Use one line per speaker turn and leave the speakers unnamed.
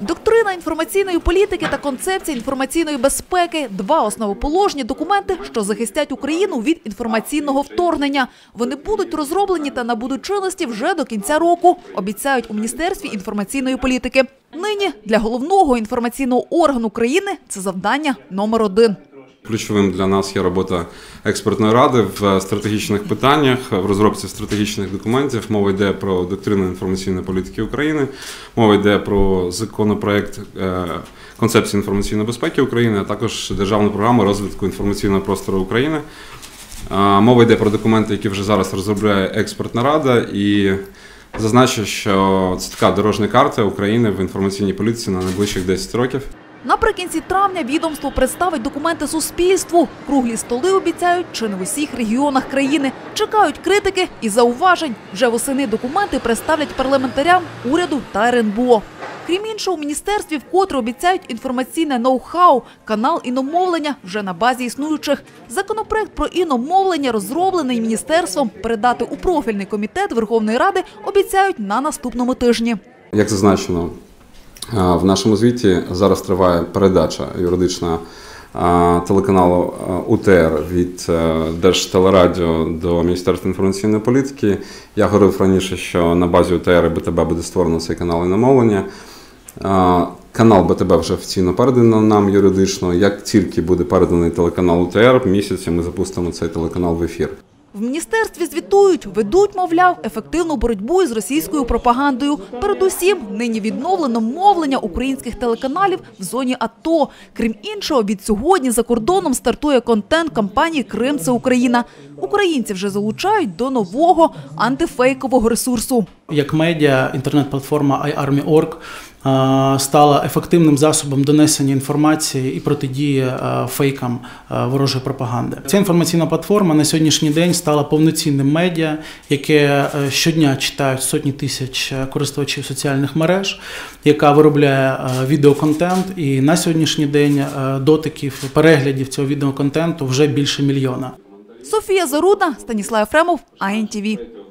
Доктрина інформаційної політики та концепція інформаційної безпеки два основоположні документи, що захистять Україну від інформаційного вторгнення. Вони будуть розроблені та набудуть чинності вже до кінця року. Обіцяють у міністерстві інформаційної політики. Нині для головного інформаційного органу країни це завдання номер один.
Ключовим для нас є робота експертної ради в стратегічних питаннях, в розробці стратегічних документів. Мова йде про доктрину інформаційної політики України, мова йде про законопроект е, концепції інформаційної безпеки України, а також державну програму розвитку інформаційного простору України. Е, Мова йде про документи, які вже зараз розробляє експертна рада, і зазначу, що це така дорожня карта України в інформаційній політиці на найближчих 10 років.
Наприкінці травня відомство представить документи суспільству. Круглі столи обіцяють чи не в усіх регіонах країни. Чекають критики і зауважень. Вже восени документи представлять парламентарям, уряду та РНБО. Крім іншого, у міністерстві вкотре обіцяють інформаційне ноу-хау, канал іномовлення вже на базі існуючих. Законопроект про іномовлення, розроблений міністерством, передати у профільний комітет Верховної Ради обіцяють на наступному тижні.
Як зазначено в нашому звіті, зараз триває передача юридична телеканалу УТР від е, Держтелерадіо до Міністерства інформаційної політики. Я говорив раніше, що на базі УТР і БТБ буде створено цей канал іномовлення. Е, Канал БТБ вже офіційно передано нам юридично. Як тільки буде переданий телеканал УТР, місяці ми запустимо цей телеканал в ефір.
В міністерстві звітують, ведуть, мовляв, ефективну боротьбу із російською пропагандою. Передусім, нині відновлено мовлення українських телеканалів в зоні АТО. Крім іншого, від сьогодні за кордоном стартує контент кампанії Крим це Україна. Українці вже залучають до нового антифейкового ресурсу.
Як медіа, інтернет-платформа iArmy.org е, стала ефективним засобом донесення інформації і протидії е, фейкам е, ворожої пропаганди. Ця інформаційна платформа на сьогоднішній день стала повноцінним медіа, яке щодня читають сотні тисяч користувачів соціальних мереж, яка виробляє відеоконтент. І на сьогоднішній день дотиків переглядів цього відеоконтенту вже більше мільйона.
Софія Зарудна, Станіслав Ефремов, АНТВ.